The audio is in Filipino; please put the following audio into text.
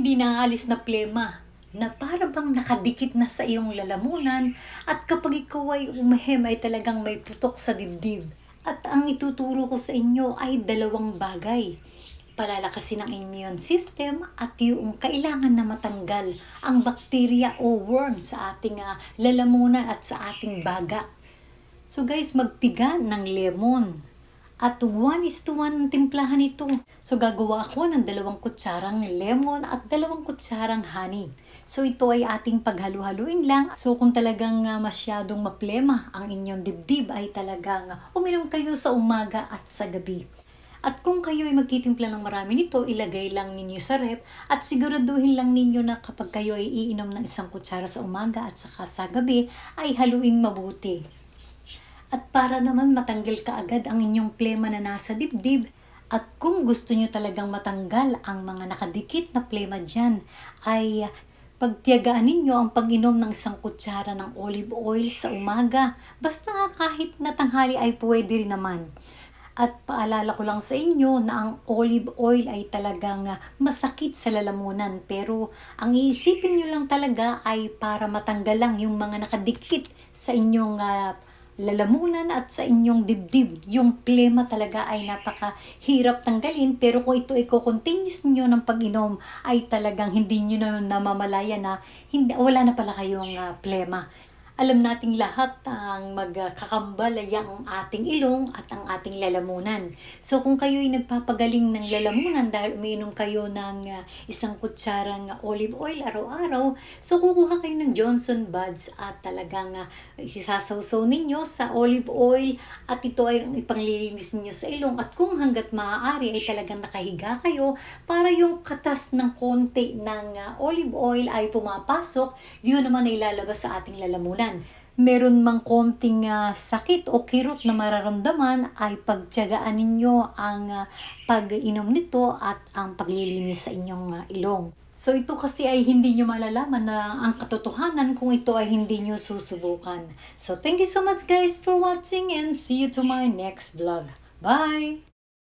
hindi naalis na plema na para bang nakadikit na sa iyong lalamunan at kapag ikaw ay umahem ay talagang may putok sa dibdib. At ang ituturo ko sa inyo ay dalawang bagay. Palalakasin ang immune system at yung kailangan na matanggal ang bakterya o worm sa ating ah, lalamunan at sa ating baga. So guys, magpiga ng lemon. At 1 is to 1 ang timplahan ito. So gagawa ako ng dalawang kutsarang lemon at dalawang kutsarang honey. So ito ay ating paghalu-haluin lang. So kung talagang ah, masyadong maplema ang inyong dibdib ay talagang ah, uminom kayo sa umaga at sa gabi. At kung kayo ay magtitimpla ng marami nito, ilagay lang ninyo sa rep at siguraduhin lang ninyo na kapag kayo ay iinom ng isang kutsara sa umaga at saka sa gabi, ay haluin mabuti. At para naman matanggal kaagad ang inyong plema na nasa dibdib, at kung gusto nyo talagang matanggal ang mga nakadikit na plema dyan, ay pagtiyagaan ninyo ang pag-inom ng isang kutsara ng olive oil sa umaga. Basta kahit na tanghali ay pwede rin naman. At paalala ko lang sa inyo na ang olive oil ay talagang masakit sa lalamunan. Pero ang iisipin nyo lang talaga ay para matanggal lang yung mga nakadikit sa inyong ah, lalamunan at sa inyong dibdib. Yung plema talaga ay napakahirap tanggalin pero kung ito ay continuous niyo ng pag-inom ay talagang hindi niyo na namamalaya na hindi, wala na pala kayong ah, plema. Alam nating lahat ang magkakambal ay ang ating ilong at ang ating lalamunan. So kung kayo ay nagpapagaling ng lalamunan dahil umiinom kayo ng ah, isang kutsarang olive oil araw-araw, so kukuha kayo ng Johnson Buds at talagang uh, isasawsaw ninyo sa olive oil at ito ay ang ipanglilinis ninyo sa ilong at kung hanggat maaari ay talagang nakahiga kayo para yung katas ng konti ng ah, olive oil ay pumapasok, yun naman ay lalabas sa ating lalamunan meron mang konting ah, sakit o kirot na mararamdaman ay pagtyagaan ninyo ang ah, pag-inom nito at ang paglilinis sa inyong ah, ilong. So ito kasi ay hindi nyo malalaman na ang katotohanan kung ito ay hindi nyo susubukan. So thank you so much guys for watching and see you to my next vlog. Bye!